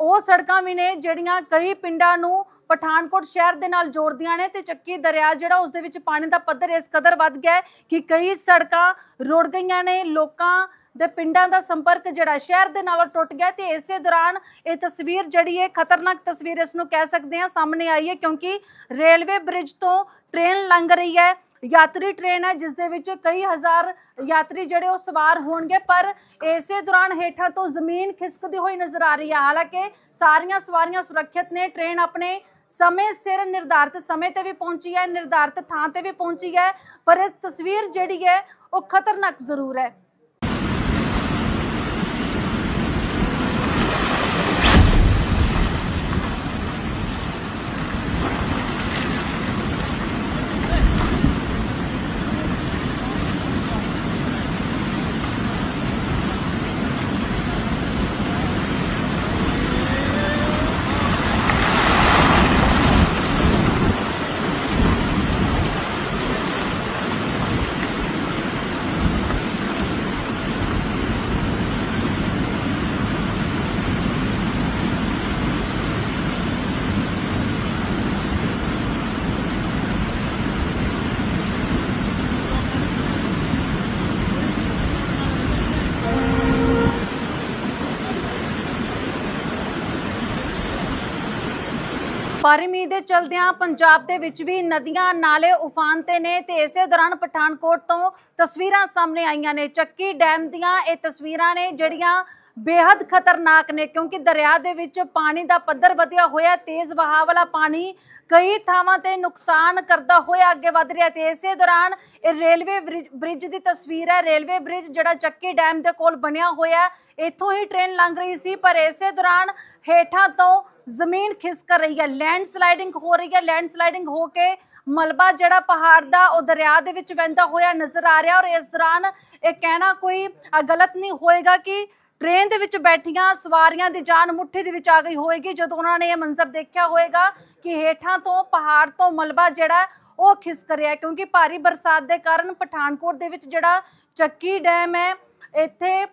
ਉਹ ਸੜਕਾਂ ਵੀ ਨੇ ਜਿਹੜੀਆਂ ਕਈ ਪਿੰਡਾਂ ਨੂੰ ਪਠਾਨਕੋਟ ਸ਼ਹਿਰ ਦੇ ਨਾਲ ਜੋੜਦੀਆਂ ਨੇ ਤੇ ਚੱਕੀ ਦਰਿਆ ਜਿਹੜਾ ਉਸ ਦੇ ਵਿੱਚ ਪਾਣੀ ਦਾ ਪੱਧਰ ਇਸ ਕਦਰ ਵੱਧ ਗਿਆ ਕਿ ਕਈ ਸੜਕਾਂ ਰੁੜ ਗਈਆਂ ਨੇ, ਲੋਕਾਂ ਦੇ ਪਿੰਡਾਂ ਦਾ ਸੰਪਰਕ ਜਿਹੜਾ ਸ਼ਹਿਰ ਦੇ ਨਾਲੋਂ ਟੁੱਟ ਗਿਆ ਤੇ ਇਸੇ ਦੌਰਾਨ ਇਹ ਤਸਵੀਰ ਜਿਹੜੀ ਹੈ ਖਤਰਨਾਕ ਤਸਵੀਰ ਇਸ ਨੂੰ ਕਹਿ ਸਕਦੇ ਹਾਂ ਸਾਹਮਣੇ ਆਈ ਹੈ ਕਿਉਂਕਿ ਰੇਲਵੇ ਬ੍ਰਿਜ ਤੋਂ ਟ੍ਰੇਨ ਲੰਘ ਰਹੀ ਹੈ, ਯਾਤਰੀ ਟ੍ਰੇਨ ਹੈ ਜਿਸ ਦੇ ਵਿੱਚ ਕਈ ਹਜ਼ਾਰ ਯਾਤਰੀ ਜਿਹੜੇ ਉਹ ਸਵਾਰ ਹੋਣਗੇ ਪਰ ਇਸੇ ਦੌਰਾਨ ਹੇਠਾਂ ਤੋਂ ਜ਼ਮੀਨ ਖਿਸਕਦੀ ਹੋਈ ਨਜ਼ਰ ਆ ਰਹੀ ਹੈ। ਹਾਲਾਂਕਿ ਸਾਰੀਆਂ ਸਵਾਰੀਆਂ ਸੁਰੱਖਿਅਤ ਨੇ, ਟ੍ਰੇਨ ਆਪਣੇ ਸਮੇਂ ਸਿਰ ਨਿਰਧਾਰਿਤ, ਸਮੇਂ ਤੇ ਵੀ ਪਹੁੰਚੀ ਹੈ, ਨਿਰਧਾਰਿਤ ਥਾਂ ਤੇ ਵੀ ਪਹੁੰਚੀ ਹੈ, ਪਰ ਇਹ ਤਸਵੀਰ ਜਿਹੜੀ ਹੈ ਉਹ ਖਤਰਨਾਕ ਜ਼ਰੂਰ ਹੈ ਭਾਰੀ ਮੀਂਹ ਦੇ ਚਲਦਿਆਂ ਪੰਜਾਬ ਦੇ ਵਿੱਚ ਵੀ ਨਦੀਆਂ, ਨਾਲੇ ਉਫਾਨ ਤੇ ਨੇ ਤੇ ਇਸੇ ਦੌਰਾਨ ਪਠਾਨਕੋਟ ਤੋਂ ਤਸਵੀਰਾਂ ਸਾਹਮਣੇ ਆਈਆਂ ਨੇ। ਚੱਕੀ ਡੈਮ ਦੀਆਂ ਇਹ ਤਸਵੀਰਾਂ ਨੇ ਜਿਹੜੀਆਂ ਬੇहद ਖਤਰਨਾਕ ਨੇ, ਕਿਉਂਕਿ ਦਰਿਆ ਦੇ ਵਿੱਚ ਪਾਣੀ ਦਾ ਪੱਧਰ ਵਧਿਆ ਹੋਇਆ ਤੇਜ਼ ਵਹਾਅ ਵਾਲਾ ਪਾਣੀ ਕਈ ਥਾਵਾਂ ਤੇ ਨੁਕਸਾਨ ਕਰਦਾ ਹੋਇਆ ਅੱਗੇ ਵਧ ਰਿਹਾ ਤੇ ਇਸੇ ਦੌਰਾਨ ਇਹ ਰੇਲਵੇ ਬ੍ਰਿਜ- ਬ੍ਰਿਜ ਦੀ ਤਸਵੀਰ ਹੈ। ਰੇਲਵੇ ਬ੍ਰਿਜ ਜਿਹੜਾ ਚੱਕੀ ਡੈਮ ਦੇ ਕੋਲ ਬਣਿਆ ਹੋਇਆ ਇੱਥੋਂ ਹੀ ਟ੍ਰੇਨ ਲੰਘ ਰਹੀ ਸੀ, ਪਰ ਇਸੇ ਦੌਰਾਨ ਹੇਠਾਂ ਤੋਂ ਜ਼ਮੀਨ ਖਿਸਕ ਰਹੀ ਹੈ ਲੈਂਡ ਸਲਾਈਡਿੰਗ ਹੋ ਰਹੀ ਹੈ ਲੈਂਡ ਸਲਾਈਡਿੰਗ ਹੋ ਕੇ ਮਲਬਾ ਜਿਹੜਾ ਪਹਾੜ ਦਾ ਉਹ ਦਰਿਆ ਦੇ ਵਿੱਚ ਵਹਿੰਦਾ ਹੋਇਆ ਨਜ਼ਰ ਆ ਰਿਹਾ ਔਰ ਇਸ ਦੌਰਾਨ ਇਹ ਕਹਿਣਾ ਕੋਈ ਗਲਤ ਨਹੀਂ ਹੋਏਗਾ ਕਿ ਟ੍ਰੇਨ ਦੇ ਵਿੱਚ ਬੈਠੀਆਂ ਸਵਾਰੀਆਂ ਦੀ ਜਾਨ ਮੁੱਠੀ ਦੇ ਵਿੱਚ ਆ ਗਈ ਹੋਏਗੀ, ਜਦੋਂ ਉਹਨਾਂ ਨੇ ਇਹ ਮੰਜ਼ਰ ਦੇਖਿਆ ਹੋਏਗਾ ਕਿ ਹੇਠਾਂ ਤੋਂ ਪਹਾੜ ਤੋਂ ਮਲਬਾ ਜਿਹੜਾ ਉਹ ਖਿਸਕ ਰਿਹਾ ਕਿਉਂਕਿ ਭਾਰੀ ਬਰਸਾਤ ਦੇ ਕਾਰਨ ਪਠਾਨਕੋਟ ਦੇ ਵਿੱਚ ਜਿਹੜਾ ਚੱਕੀ ਡੈਮ ਹੈ, ਇੱਥੇ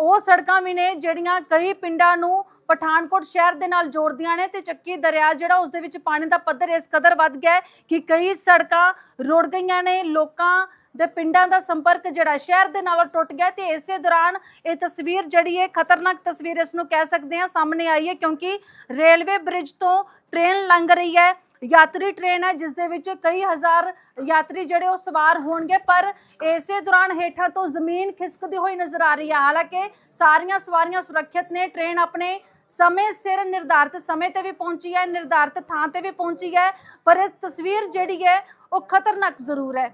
ਉਹ ਸੜਕਾਂ ਵੀ ਨੇ ਜਿਹੜੀਆਂ ਕਈ ਪਿੰਡਾਂ ਨੂੰ ਪਠਾਨਕੋਟ ਸ਼ਹਿਰ ਦੇ ਨਾਲ ਜੋੜਦੀਆਂ ਨੇ ਤੇ ਚੱਕੀ ਦਰਿਆ ਜਿਹੜਾ ਉਸ ਦੇ ਵਿੱਚ ਪਾਣੀ ਦਾ ਪੱਧਰ ਇਸ ਕਦਰ ਵੱਧ ਗਿਆ ਕਿ ਕਈ ਸੜਕਾਂ ਰੁੜ ਗਈਆਂ ਨੇ, ਲੋਕਾਂ ਦੇ ਪਿੰਡਾਂ ਦਾ ਸੰਪਰਕ ਜਿਹੜਾ ਸ਼ਹਿਰ ਦੇ ਨਾਲੋਂ ਟੁੱਟ ਗਿਆ ਤੇ ਇਸੇ ਦੌਰਾਨ ਇਹ ਤਸਵੀਰ ਜਿਹੜੀ ਹੈ ਖਤਰਨਾਕ ਤਸਵੀਰ ਇਸ ਨੂੰ ਕਹਿ ਸਕਦੇ ਹਾਂ ਸਾਹਮਣੇ ਆਈ ਹੈ ਕਿਉਂਕਿ ਰੇਲਵੇ ਬ੍ਰਿਜ ਤੋਂ ਟ੍ਰੇਨ ਲੰਘ ਰਹੀ ਹੈ, ਯਾਤਰੀ ਟ੍ਰੇਨ ਹੈ, ਜਿਸ ਦੇ ਵਿੱਚ ਕਈ ਹਜ਼ਾਰ ਯਾਤਰੀ ਜਿਹੜੇ ਉਹ ਸਵਾਰ ਹੋਣਗੇ, ਪਰ ਇਸੇ ਦੌਰਾਨ ਹੇਠਾਂ ਤੋਂ ਜ਼ਮੀਨ ਖਿਸਕਦੀ ਹੋਈ ਨਜ਼ਰ ਆ ਰਹੀ ਹੈ। ਹਾਲਾਂਕਿ ਸਾਰੀਆਂ ਸਵਾਰੀਆਂ ਸੁਰੱਖਿਅਤ ਨੇ, ਟ੍ਰੇਨ ਆਪਣੇ ਸਮੇਂ ਸਿਰ ਨਿਰਧਾਰਿਤ, ਸਮੇਂ ਤੇ ਵੀ ਪਹੁੰਚੀ ਹੈ, ਨਿਰਧਾਰਿਤ ਥਾਂ ਤੇ ਵੀ ਪਹੁੰਚੀ ਹੈ, ਪਰ ਤਸਵੀਰ ਜਿਹੜੀ ਹੈ ਉਹ ਖਤਰਨਾਕ ਜ਼ਰੂਰ ਹੈ।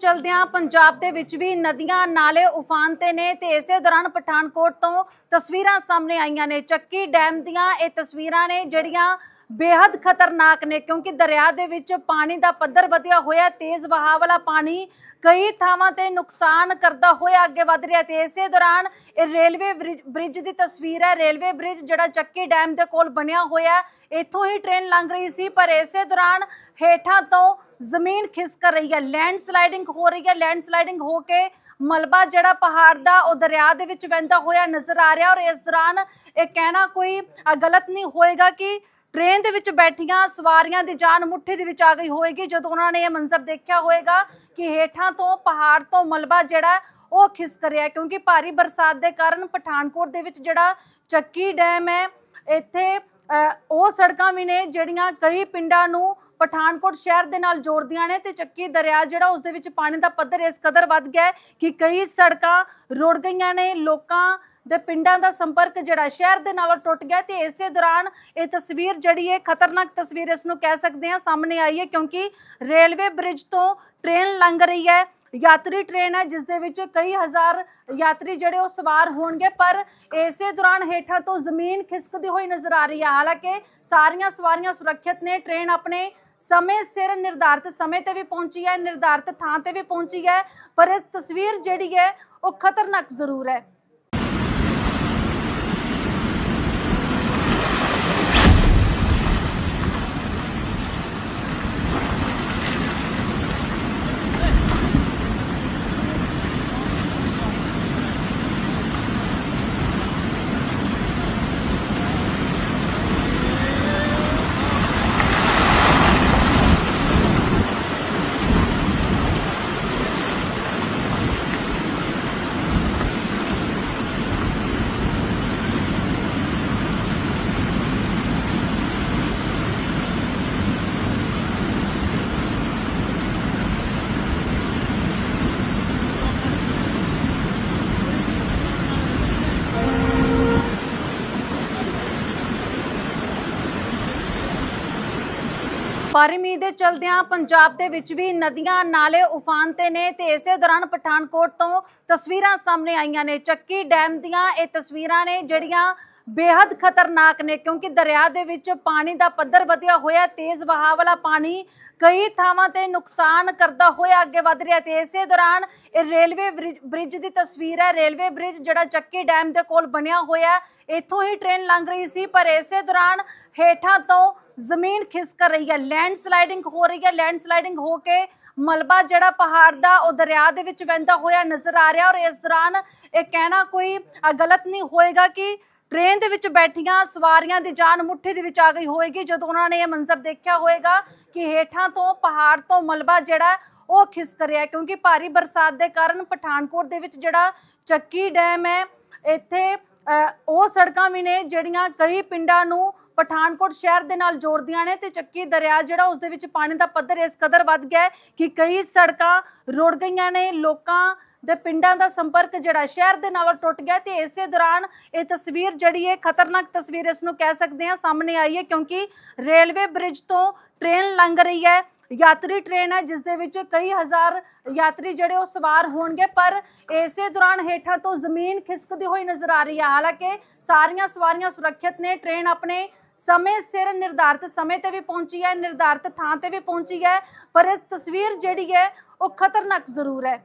ਚਲਦਿਆਂ ਪੰਜਾਬ ਦੇ ਵਿੱਚ ਵੀ ਨਦੀਆਂ, ਨਾਲੇ ਉਫਾਨ ਤੇ ਨੇ ਤੇ ਇਸੇ ਦੌਰਾਨ ਪਠਾਨਕੋਟ ਤੋਂ ਤਸਵੀਰਾਂ ਸਾਹਮਣੇ ਆਈਆਂ ਨੇ। ਚੱਕੀ ਡੈਮ ਦੀਆਂ ਇਹ ਤਸਵੀਰਾਂ ਨੇ ਜਿਹੜੀਆਂ ਬੇहद ਖਤਰਨਾਕ ਨੇ ਕਿਉਂਕਿ ਦਰਿਆ ਦੇ ਵਿੱਚ ਪਾਣੀ ਦਾ ਪੱਧਰ ਵਧਿਆ ਹੋਇਆ, ਤੇਜ਼ ਵਹਾਅ ਵਾਲਾ ਪਾਣੀ ਕਈ ਥਾਵਾਂ ਤੇ ਨੁਕਸਾਨ ਕਰਦਾ ਹੋਇਆ ਅੱਗੇ ਵਧ ਰਿਹਾ ਤੇ ਇਸੇ ਦੌਰਾਨ ਇਹ ਰੇਲਵੇ ਬ੍ਰਿਜ- ਬ੍ਰਿਜ ਦੀ ਤਸਵੀਰ ਹੈ। ਰੇਲਵੇ ਬ੍ਰਿਜ ਜਿਹੜਾ ਚੱਕੀ ਡੈਮ ਦੇ ਕੋਲ ਬਣਿਆ ਹੋਇਆ, ਇੱਥੋਂ ਹੀ ਟ੍ਰੇਨ ਲੰਘ ਰਹੀ ਸੀ, ਪਰ ਇਸੇ ਦੌਰਾਨ ਹੇਠਾਂ ਤੋਂ ਜ਼ਮੀਨ ਖਿਸਕ ਰਹੀ ਹੈ ਲੈਂਡ ਸਲਾਈਡਿੰਗ ਹੋ ਰਹੀ ਹੈ ਲੈਂਡ ਸਲਾਈਡਿੰਗ ਹੋ ਕੇ ਮਲਬਾ ਜਿਹੜਾ ਪਹਾੜ ਦਾ ਉਹ ਦਰਿਆ ਦੇ ਵਿੱਚ ਵਹਿੰਦਾ ਹੋਇਆ ਨਜ਼ਰ ਆ ਰਿਹਾ ਔਰ ਇਸ ਦੌਰਾਨ ਇਹ ਕਹਿਣਾ ਕੋਈ ਗਲਤ ਨਹੀਂ ਹੋਏਗਾ ਕਿ ਟ੍ਰੇਨ ਦੇ ਵਿੱਚ ਬੈਠੀਆਂ ਸਵਾਰੀਆਂ ਦੀ ਜਾਨ ਮੁੱਠੀ ਦੇ ਵਿੱਚ ਆ ਗਈ ਹੋਏਗੀ ਜਦੋਂ ਉਹਨਾਂ ਨੇ ਇਹ ਮੰਜ਼ਰ ਦੇਖਿਆ ਹੋਏਗਾ ਕਿ ਹੇਠਾਂ ਤੋਂ ਪਹਾੜ ਤੋਂ ਮਲਬਾ ਜਿਹੜਾ ਉਹ ਖਿਸਕ ਰਿਹਾ ਕਿਉਂਕਿ ਭਾਰੀ ਬਰਸਾਤ ਦੇ ਕਾਰਨ ਪਠਾਨਕੋਟ ਦੇ ਵਿੱਚ ਜਿਹੜਾ ਚੱਕੀ ਡੈਮ ਹੈ ਇੱਥੇ ਅ, ਉਹ ਸੜਕਾਂ ਵੀ ਨੇ ਜਿਹੜੀਆਂ ਕਈ ਪਿੰਡਾਂ ਨੂੰ ਪਠਾਨਕੋਟ ਸ਼ਹਿਰ ਦੇ ਨਾਲ ਜੋੜਦੀਆਂ ਨੇ ਤੇ ਚੱਕੀ ਦਰਿਆ ਜਿਹੜਾ ਉਸ ਦੇ ਵਿੱਚ ਪਾਣੀ ਦਾ ਪੱਧਰ ਇਸ ਕਦਰ ਵੱਧ ਗਿਆ ਕਿ ਕਈ ਸੜਕਾਂ ਰੁੜ ਗਈਆਂ ਨੇ, ਲੋਕਾਂ ਦੇ ਪਿੰਡਾਂ ਦਾ ਸੰਪਰਕ ਜਿਹੜਾ ਸ਼ਹਿਰ ਦੇ ਨਾਲੋਂ ਟੁੱਟ ਗਿਆ ਤੇ ਇਸੇ ਦੌਰਾਨ ਇਹ ਤਸਵੀਰ ਜਿਹੜੀ ਹੈ, ਖਤਰਨਾਕ ਤਸਵੀਰ ਇਸ ਨੂੰ ਕਹਿ ਸਕਦੇ ਹਾਂ, ਸਾਹਮਣੇ ਆਈ ਹੈ ਕਿਉਂਕਿ ਰੇਲਵੇ ਬ੍ਰਿਜ ਤੋਂ ਟ੍ਰੇਨ ਲੰਘ ਰਹੀ ਹੈ, ਯਾਤਰੀ ਟ੍ਰੇਨ ਹੈ, ਜਿਸ ਦੇ ਵਿੱਚ ਕਈ ਹਜ਼ਾਰ ਯਾਤਰੀ ਜਿਹੜੇ ਉਹ ਸਵਾਰ ਹੋਣਗੇ, ਪਰ ਇਸੇ ਦੌਰਾਨ ਹੇਠਾਂ ਤੋਂ ਜ਼ਮੀਨ ਖਿਸਕਦੀ ਹੋਈ ਨਜ਼ਰ ਆ ਰਹੀ ਹੈ। ਹਾਲਾਂਕਿ ਸਾਰੀਆਂ ਸਵਾਰੀਆਂ ਸੁਰੱਖਿਅਤ ਨੇ, ਟ੍ਰੇਨ ਆਪਣੇ ਸਮੇਂ ਸਿਰ ਨਿਰਧਾਰਿਤ ਸਮੇਂ ਤੇ ਵੀ ਪਹੁੰਚੀ ਹੈ, ਨਿਰਧਾਰਿਤ ਥਾਂ ਤੇ ਵੀ ਪਹੁੰਚੀ ਹੈ, ਪਰ ਇਹ ਤਸਵੀਰ ਜਿਹੜੀ ਹੈ, ਉਹ ਖਤਰਨਾਕ ਜ਼ਰੂਰ ਹੈ ਭਾਰੀ ਮੀਂਹ ਦੇ ਚਲਦਿਆਂ ਪੰਜਾਬ ਦੇ ਵਿੱਚ ਵੀ ਨਦੀਆਂ, ਨਾਲੇ ਉਫਾਨ ਤੇ ਨੇ ਤੇ ਇਸੇ ਦੌਰਾਨ ਪਠਾਨਕੋਟ ਤੋਂ ਤਸਵੀਰਾਂ ਸਾਹਮਣੇ ਆਈਆਂ ਨੇ। ਚੱਕੀ ਡੈਮ ਦੀਆਂ ਇਹ ਤਸਵੀਰਾਂ ਨੇ ਜਿਹੜੀਆਂ ਬੇहद ਖਤਰਨਾਕ ਨੇ, ਕਿਉਂਕਿ ਦਰਿਆ ਦੇ ਵਿੱਚ ਪਾਣੀ ਦਾ ਪੱਧਰ ਵਧਿਆ ਹੋਇਆ, ਤੇਜ਼ ਵਹਾਅ ਵਾਲਾ ਪਾਣੀ ਕਈ ਥਾਵਾਂ ਤੇ ਨੁਕਸਾਨ ਕਰਦਾ ਹੋਇਆ ਅੱਗੇ ਵਧ ਰਿਹਾ ਤੇ ਇਸੇ ਦੌਰਾਨ ਇਹ ਰੇਲਵੇ ਬ੍ਰਿਜ- ਬ੍ਰਿਜ ਦੀ ਤਸਵੀਰ ਹੈ, ਰੇਲਵੇ ਬ੍ਰਿਜ ਜਿਹੜਾ ਚੱਕੀ ਡੈਮ ਦੇ ਕੋਲ ਬਣਿਆ ਹੋਇਆ ਇੱਥੋਂ ਹੀ ਟ੍ਰੇਨ ਲੰਘ ਰਹੀ ਸੀ, ਪਰ ਇਸੇ ਦੌਰਾਨ ਹੇਠਾਂ ਤੋਂ ਜ਼ਮੀਨ ਖਿਸਕ ਰਹੀ ਹੈ ਲੈਂਡ ਸਲਾਈਡਿੰਗ ਹੋ ਰਹੀ ਹੈ ਲੈਂਡ ਸਲਾਈਡਿੰਗ ਹੋ ਕੇ ਮਲਬਾ ਜਿਹੜਾ ਪਹਾੜ ਦਾ ਉਹ ਦਰਿਆ ਦੇ ਵਿੱਚ ਵਹਿੰਦਾ ਹੋਇਆ ਨਜ਼ਰ ਆ ਰਿਹਾ ਔਰ ਇਸ ਦੌਰਾਨ ਇਹ ਕਹਿਣਾ ਕੋਈ ਗਲਤ ਨਹੀਂ ਹੋਏਗਾ ਕਿ ਟ੍ਰੇਨ ਦੇ ਵਿੱਚ ਬੈਠੀਆਂ ਸਵਾਰੀਆਂ ਦੀ ਜਾਨ ਮੁੱਠੀ ਦੇ ਵਿੱਚ ਆ ਗਈ ਹੋਏਗੀ ਜਦੋਂ ਉਹਨਾਂ ਨੇ ਇਹ ਮੰਜ਼ਰ ਦੇਖਿਆ ਹੋਏਗਾ ਕਿ ਹੇਠਾਂ ਤੋਂ ਪਹਾੜ ਤੋਂ ਮਲਬਾ ਜਿਹੜਾ ਉਹ ਖਿਸਕ ਰਿਹਾ ਕਿਉਂਕਿ ਭਾਰੀ ਬਰਸਾਤ ਦੇ ਕਾਰਨ ਪਠਾਨਕੋਟ ਦੇ ਵਿੱਚ ਜਿਹੜਾ ਚੱਕੀ ਡੈਮ ਹੈ ਇੱਥੇ ਅ, ਉਹ ਸੜਕਾਂ ਵੀ ਨੇ ਜਿਹੜੀਆਂ ਕਈ ਪਿੰਡਾਂ ਨੂੰ ਪਠਾਨਕੋਟ ਸ਼ਹਿਰ ਦੇ ਨਾਲ ਜੋੜਦੀਆਂ ਨੇ ਤੇ ਚੱਕੀ ਦਰਿਆ ਜਿਹੜਾ ਉਸ ਦੇ ਵਿੱਚ ਪਾਣੀ ਦਾ ਪੱਧਰ ਇਸ ਕਦਰ ਵੱਧ ਗਿਆ ਕਿ ਕਈ ਸੜਕਾਂ ਰੁੜ ਗਈਆਂ ਨੇ ਲੋਕਾਂ ਦੇ ਪਿੰਡਾਂ ਦਾ ਸੰਪਰਕ ਜਿਹੜਾ ਸ਼ਹਿਰ ਦੇ ਨਾਲੋਂ ਟੁੱਟ ਗਿਆ ਤੇ ਇਸੇ ਦੌਰਾਨ ਇਹ ਤਸਵੀਰ ਜਿਹੜੀ ਹੈ ਖਤਰਨਾਕ ਤਸਵੀਰ ਇਸ ਨੂੰ ਕਹਿ ਸਕਦੇ ਹਾਂ ਸਾਹਮਣੇ ਆਈ ਹੈ ਕਿਉਂਕਿ ਰੇਲਵੇ ਬ੍ਰਿਜ ਤੋਂ ਟ੍ਰੇਨ ਲੰਘ ਰਹੀ ਹੈ, ਯਾਤਰੀ ਟ੍ਰੇਨ ਹੈ, ਜਿਸ ਦੇ ਵਿੱਚ ਕਈ ਹਜ਼ਾਰ ਯਾਤਰੀ ਜਿਹੜੇ ਉਹ ਸਵਾਰ ਹੋਣਗੇ, ਪਰ ਇਸੇ ਦੌਰਾਨ ਹੇਠਾਂ ਤੋਂ ਜ਼ਮੀਨ ਖਿਸਕਦੀ ਹੋਈ ਨਜ਼ਰ ਆ ਰਹੀ ਹੈ। ਹਾਲਾਂਕਿ ਸਾਰੀਆਂ ਸਵਾਰੀਆਂ ਸੁਰੱਖਿਅਤ ਨੇ, ਟ੍ਰੇਨ ਆਪਣੇ ਸਮੇਂ ਸਿਰ ਨਿਰਧਾਰਤ ਸਮੇਂ ਤੇ ਵੀ ਪਹੁੰਚੀ ਹੈ, ਨਿਰਧਾਰਤ ਥਾਂ ਤੇ ਵੀ ਪਹੁੰਚੀ ਹੈ, ਪਰ ਇਹ ਤਸਵੀਰ ਜਿਹੜੀ ਹੈ ਉਹ ਖਤਰਨਾਕ ਜ਼ਰੂਰ ਹੈ।